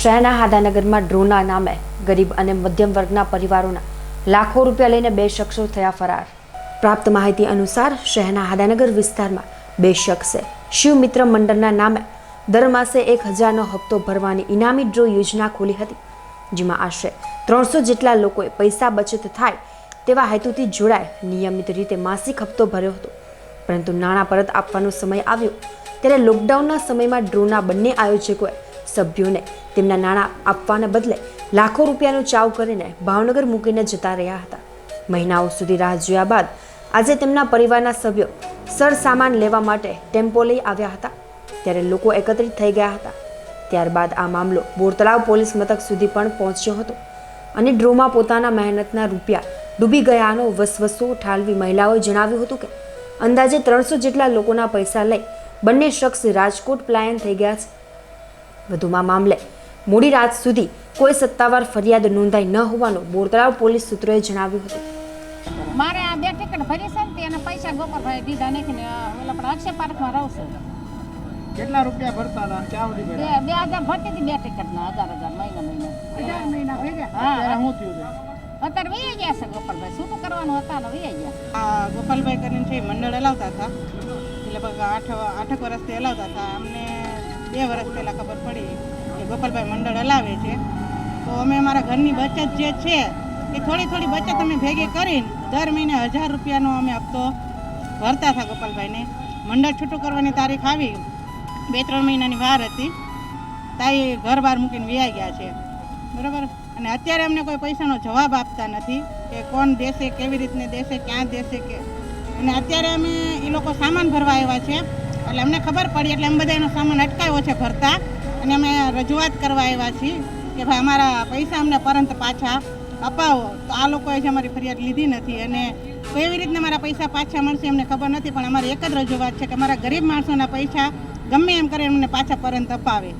શહેરના હાદાનગરમાં ડ્રોના નામે ગરીબ અને મધ્યમ વર્ગના પરિવારોના લાખો રૂપિયા લઈને બે શખ્સો થયા ફરાર. પ્રાપ્ત માહિતી અનુસાર શહેરના હાદાનગર વિસ્તારમાં બે શખ્સે શિવમિત્ર મંડળના નામે દર માસે એક હજારનો હપ્તો ભરવાની ઇનામી ડ્રો યોજના ખોલી હતી, જેમાં આશરે ત્રણસો જેટલા લોકોએ પૈસા બચત થાય તેવા હેતુથી જોડાય નિયમિત રીતે માસિક હપ્તો ભર્યો હતો. પરંતુ નાણાં પરત આપવાનો સમય આવ્યો ત્યારે લોકડાઉનના સમયમાં ડ્રોના બંને આયોજકોએ સભ્યોને તેમના નાણાં આપવાના બદલે લાખો રૂપિયાનો ચાવ કરીને ભાવનગર મૂકીને જતા રહ્યા હતા. મહિનાઓ સુધી રાહ જોયા બાદ આજે તેમના પરિવારના સભ્યો સર સામાન લેવા માટે ટેમ્પો લઈ આવ્યા હતા. ત્યારે લોકો એકત્રિત થઈ ગયા હતા. ત્યારબાદ આ મામલો બોરતળાવ પોલીસ મથક સુધી પણ પહોંચ્યો હતો અને ડ્રોમાં પોતાના મહેનતના રૂપિયા ડૂબી ગયાનો વસવસો ઠાલવી મહિલાઓએ જણાવ્યું હતું કે અંદાજે ત્રણસો જેટલા લોકોના પૈસા લઈ બંને શખ્સ રાજકોટ પલાયન થઈ ગયા છે. વધુમાં મામલે મોડી રાત સુધી કોઈ સત્તાવાર ફરિયાદ નોંધાઈ ન હોવાનું બોરતળાવ પોલીસ સૂત્રોએ જણાવ્યું હતું. મારે આ બે ટિકિટ ભરી છે ને એના પૈસા ગોપાલભાઈ દીધા નાખીને ઓલા પણ અક્ષય પાર્કમાં રહું છું. કેટલા રૂપિયા ભરતા હતા ક્યાં સુધી બે ભર્યા? બે હજાર ભરતી હતી બે ટિકિટના હજાર હજાર મહિના મહિના. હજાર મહિના થઈ ગયા હા. શું થયું છે? અત્યારે વહી ગયા છે ગોપાલભાઈ. શું કરવાનું? હતા ને વહી ગયા. આ ગોપાલભાઈ કરીને છે મંડળ હલાવતા હતા. એટલે લગભગ આઠ આઠક વર્ષથી હલાવતા હતા. અમને બે વર્ષ પહેલાં ખબર પડી કે ગોપાલભાઈ મંડળ હલાવે છે. તો અમે અમારા ઘરની બચત જે છે, એ થોડી થોડી બચત અમે ભેગી કરીને દર મહિને હજાર રૂપિયાનો અમે હપ્તો ભરતા હતા ગોપાલભાઈને. મંડળ છૂટું કરવાની તારીખ આવી, બે ત્રણ મહિનાની વાર હતી. તાઈ ઘર બહાર મૂકીને વ્યાઈ ગયા છે. બરાબર? અને અત્યારે અમને કોઈ પૈસાનો જવાબ આપતા નથી કે કોણ દેશે, કેવી રીતને દેશે, ક્યાં દેશે કે. અને અત્યારે અમે એ લોકો સામાન ભરવા આવ્યા છે. એટલે અમને ખબર પડી એટલે અમે બધા એનો સામાન અટકાવ્યો છે ભરતા અને અમે રજૂઆત કરવા આવ્યા છીએ કે ભાઈ અમારા પૈસા અમને પરંત પાછા અપાવો. તો આ લોકોએ જ અમારી ફરિયાદ લીધી નથી અને કેવી રીતના મારા પૈસા પાછા મળશે એમને ખબર નથી, પણ અમારી એક જ રજૂઆત છે કે અમારા ગરીબ માણસોના પૈસા ગમે એમ કરે અમને પાછા પરંત અપાવે.